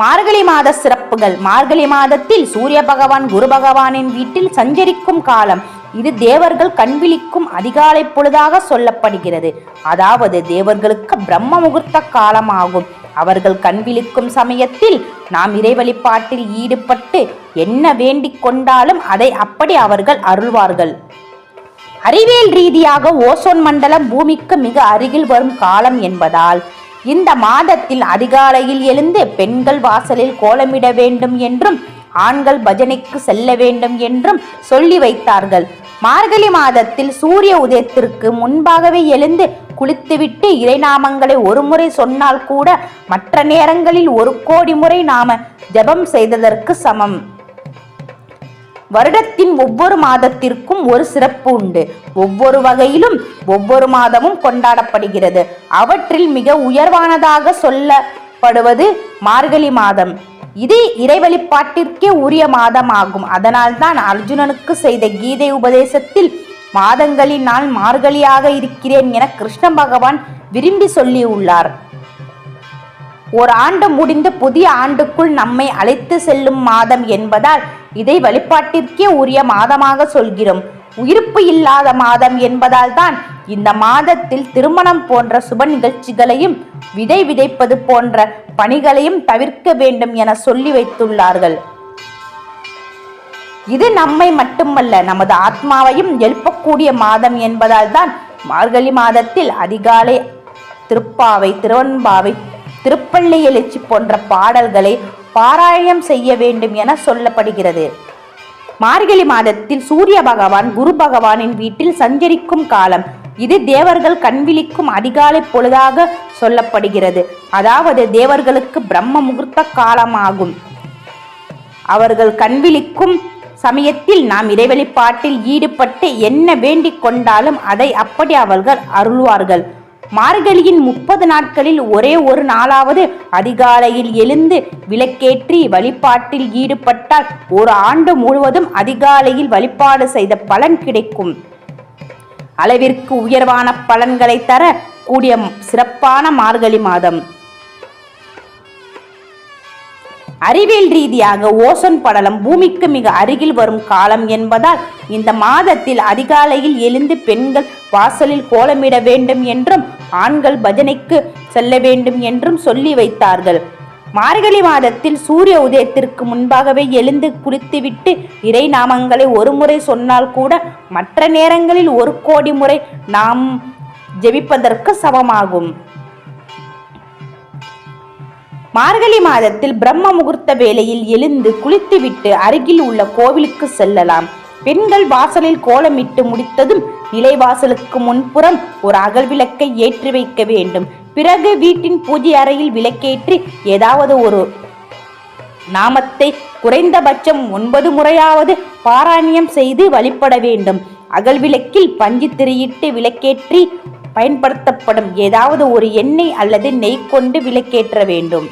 மார்கழி மாத சிறப்புகள். மார்கழி மாதத்தில் சூரிய பகவான் குரு பகவானின் வீட்டில் சஞ்சரிக்கும் காலம். இது தேவர்கள் கண்விழிக்கும் அதிகாலை பொழுதாக சொல்லப்படுகிறது. அதாவது தேவர்களுக்கு பிரம்ம முகூர்த்த காலமாகும். அவர்கள் கண்விழிக்கும் சமயத்தில் நாம் இறைவழிபாட்டில் ஈடுபட்டு என்ன வேண்டிக் கொண்டாலும் அதை அப்படி அவர்கள் அருள்வார்கள். அறிவியல் ரீதியாக ஓசோன் மண்டலம் பூமிக்கு மிக அருகில் வரும் காலம் என்பதால் இந்த மாதத்தில் அதிகாலையில் எழுந்து பெண்கள் வாசலில் கோலமிட வேண்டும் என்றும் ஆண்கள் பஜனைக்கு செல்ல வேண்டும் என்றும் சொல்லி வைத்தார்கள். மார்கழி மாதத்தில் சூரிய உதயத்திற்கு முன்பாகவே எழுந்து குளித்துவிட்டு இறைநாமங்களை ஒரு முறை சொன்னால் கூட மற்ற நேரங்களில் ஒரு கோடி முறை நாம ஜெபம் செய்ததற்கு சமம். வருடத்தின் ஒவ்வொரு மாதத்திற்கும் ஒரு சிறப்பு உண்டு. ஒவ்வொரு வகையிலும் ஒவ்வொரு மாதமும் கொண்டாடப்படுகிறது. அவற்றில் மிக உயர்வானதாக சொல்லப்படுவது மார்கழி மாதம். இது இறைவழிபாட்டிற்கே உரிய மாதமாகும். அதனால்தான் அர்ஜுனனுக்கு செய்த கீதை உபதேசத்தில் மாதங்களில் நான் மார்கழியாக இருக்கிறேன் என கிருஷ்ண பகவான் விரும்பி சொல்லியுள்ளார். ஒரு ஆண்டு முடிந்து புதிய ஆண்டுக்குள் நம்மை அழைத்து செல்லும் மாதம் என்பதால் இதை வழிபாட்டிற்கே உரிய மாதமாக சொல்கிறோம். உயிர்ப்பு இல்லாத மாதம் என்பதால் தான் இந்த மாதத்தில் திருமணம் போன்ற சுப நிகழ்ச்சிகளையும் விதை விதைப்பது போன்ற பணிகளையும் தவிர்க்க வேண்டும் என சொல்லி வைத்துள்ளார்கள். இது நம்மை மட்டுமல்ல நமது ஆத்மாவையும் எழுப்பக்கூடிய மாதம் என்பதால் தான் மார்கழி மாதத்தில் அதிகாலை திருப்பாவை திருவன்பாவை திருப்பள்ளி எழுச்சி போன்ற பாடல்களை பாராயணம் செய்ய வேண்டும் என சொல்லப்படுகிறது. மார்கழி மாதத்தில் சூரிய பகவான் குரு பகவானின் வீட்டில் சஞ்சரிக்கும் காலம் இது தேவர்கள் கண்விழிக்கும் அதிகாலை பொழுதாக சொல்லப்படுகிறது. அதாவது தேவர்களுக்கு பிரம்ம முகூர்த்த காலமாகும். அவர்கள் கண்விழிக்கும் சமயத்தில் நாம் இறைவழிபாட்டில் ஈடுபட்டு என்ன வேண்டிக் கொண்டாலும் அதை அப்படி அவர்கள் அருள்வார்கள். மார்கழியின் முப்பது நாட்களில் ஒரே ஒரு நாளாவது அதிகாலையில் எழுந்து விளக்கேற்றி வழிபாட்டில் ஈடுபட்டால் ஒரு ஆண்டு முழுவதும் அதிகாலையில் வழிபாடு செய்த பலன் கிடைக்கும். அளவிற்கு உயர்வான பலன்களை தர கூடிய சிறப்பான மார்கழி மாதம். அறிவியல் ரீதியாக ஓசோன் படலம் பூமிக்கு மிக அருகில் வரும் காலம் என்பதால் இந்த மாதத்தில் அதிகாலையில் எழுந்து பெண்கள் வாசலில் கோலமிட வேண்டும் என்றும் ஆண்கள் பஜனைக்கு செல்ல வேண்டும் என்றும் சொல்லி வைத்தார்கள். மார்கழி மாதத்தில் சூரிய உதயத்திற்கு முன்பாகவே எழுந்து குளித்துவிட்டு இறை நாமங்களை ஒரு முறை சொன்னால் கூட மற்ற நேரங்களில் ஒரு கோடி முறை நாம் ஜெபிப்பதற்கு சமமாகும். மார்கழி மாதத்தில் பிரம்ம முகூர்த்த வேளையில் எழுந்து குளித்துவிட்டு அருகில் உள்ள கோவிலுக்கு செல்லலாம். பெண்கள் வாசலில் கோலமிட்டு முடித்ததும் நிலைவாசலுக்கு முன்புறம் ஒரு அகல் விளக்கை ஏற்றி வைக்க வேண்டும். பிறகு வீட்டின் பூஜை அறையில் விளக்கேற்றி ஏதாவது ஒரு நாமத்தை குறைந்தபட்சம் ஒன்பது முறையாவது பாராயணியம் செய்து வழிபட வேண்டும். அகல் விளக்கில் பஞ்சு திரியிட்டு விளக்கேற்றி பயன்படுத்தப்படும் ஏதாவது ஒரு எண்ணெய் அல்லது நெய் கொண்டு விளக்கேற்ற வேண்டும்.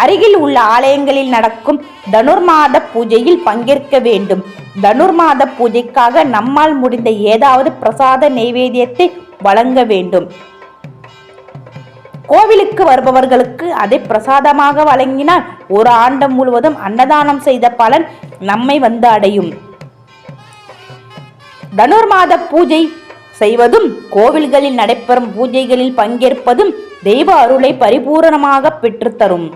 அருகில் உள்ள ஆலயங்களில் நடக்கும் தனுர்மாத பூஜையில் பங்கேற்க வேண்டும். தனுர்மாத பூஜைக்காக நம்மால் முடிந்த ஏதாவது பிரசாத நைவேத்தியத்தை வழங்க வேண்டும். கோவிலுக்கு வருபவர்களுக்கு அதை பிரசாதமாக வழங்கினால் ஒரு ஆண்டம் முழுவதும் அன்னதானம் செய்த பலன் நம்மை வந்து அடையும். தனுர்மாத பூஜை செய்வதும் கோவில்களில் நடைபெறும் பூஜைகளில் பங்கேற்பதும் தெய்வ அருளை பரிபூரணமாக பெற்றுத்தரும்.